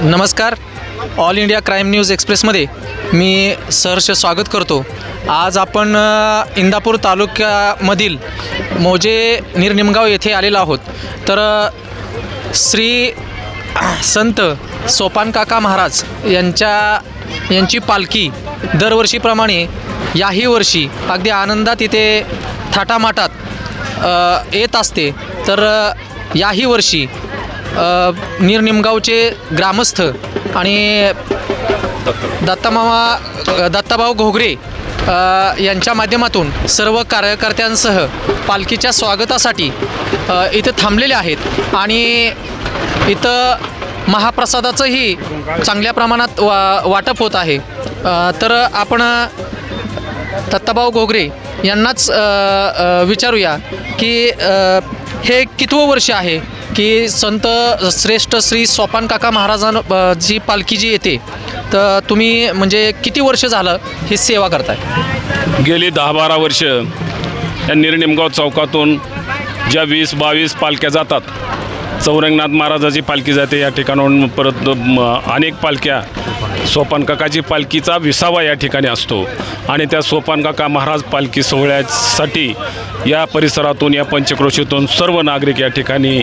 नमस्कार. All India crime news एक्सप्रेसमध्ये मी सहर्ष स्वागत करतो. आज आपण इंदापूर तालुक्यामधील मोजे निरनिमगाव येथे आलेलो आहोत. तर श्री संत सोपान काका महाराज यांच्या यांची पालखी दरवर्षीप्रमाणे याही वर्षी अगदी आनंदात इथे थाटामाटात येत असते. तर याही वर्षी निरनिमगावचे ग्रामस्थ आणि दत्तामामा दत्ताभाऊ घोगरे यांच्या माध्यमातून सर्व कार्यकर्त्यांसह पालखीच्या स्वागतासाठी इथं थांबलेले आहेत. आणि इथं महाप्रसादाचंही चांगल्या प्रमाणात वा वाटप होत आहे. तर आपण दत्ताभाऊ घोगरे यांनाच विचारूया की हे कितवं वर्ष आहे? की संत श्रेष्ठ श्री सोपान काका महाराजां जी पालखी जी येते तर तुम्ही म्हणजे किती वर्ष झालं ही सेवा करताय? गेली दहा बारा वर्ष. या निर्निमगाव चौकातून ज्या वीस बावीस पालख्या जातात चौरंगनाथ महाराजाची पालखी जाते या ठिकाणाहून परत अनेक पालख्या सोपान काकाची पालखीचा विसावा या ठिकाणी असतो. आणि त्या सोपान काका महाराज पालखी सोहळ्यासाठी या परिसरातून या पंचक्रोशीतून सर्व नागरिक या ठिकाणी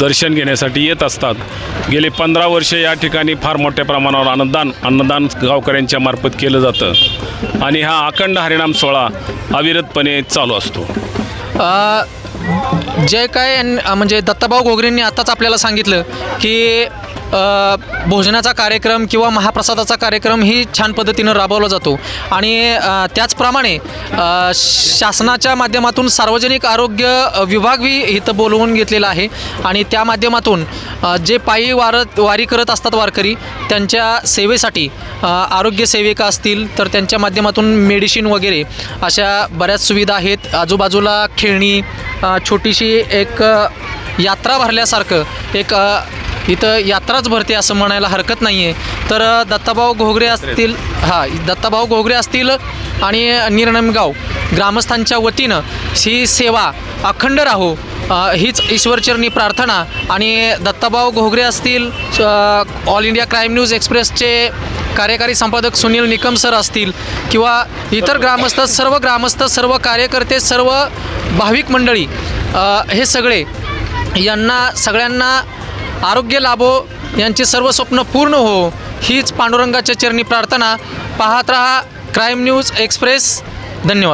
दर्शन घेण्यासाठी येत असतात. गेली पंधरा वर्षे या ठिकाणी फार मोठ्या प्रमाणावर अन्नदान अन्नदान गावकऱ्यांच्या मार्फत केलं जातं. आणि हा अखंड हरिणाम सोहळा अविरतपणे चालू असतो. जे काय म्हणजे दत्ताभाऊ घोगरेंनी आत्ताच आपल्याला सांगितलं की भोजनाचा कार्यक्रम किंवा महाप्रसादाचा कार्यक्रम ही छान पद्धतीनं राबवला जातो. आणि त्याचप्रमाणे शासनाच्या माध्यमातून सार्वजनिक आरोग्य विभागही इथं बोलवून घेतलेला आहे. आणि त्या माध्यमातून जे पायी वारत वारी करत असतात वारकरी त्यांच्या सेवेसाठी आरोग्य सेविका असतील तर त्यांच्या माध्यमातून मेडिसिन वगैरे अशा बऱ्याच सुविधा आहेत. आजूबाजूला खेळणी छोटीशी एक यात्रा भरल्यासारखं एक इथं यात्राच भरते असं म्हणायला हरकत नाही आहे तर दत्ताभाऊ घोगरे असतील हां दत्ताभाऊ घोगरे असतील आणि निर्णमगाव ग्रामस्थांच्या वतीनं ही सेवा अखंड राहो. हीच ईश्वरचरणी प्रार्थना आणि दत्ताभाऊ घोगरे असतील ऑल इंडिया क्राईम न्यूज एक्सप्रेसचे कार्यकारी संपादक सुनील निकम सर असतील किंवा इतर ग्रामस्थ सर्व ग्रामस्थ सर्व कार्यकर्ते सर्व भाविक मंडळी हे सगळे यांना सगळ्यांना आरोग्य लाभो यांचे सर्व स्वप्न पूर्ण हो हीच पांडुरंगाच्या चरणी प्रार्थना. पाहत रहा क्राईम न्यूज एक्सप्रेस धन्यवाद.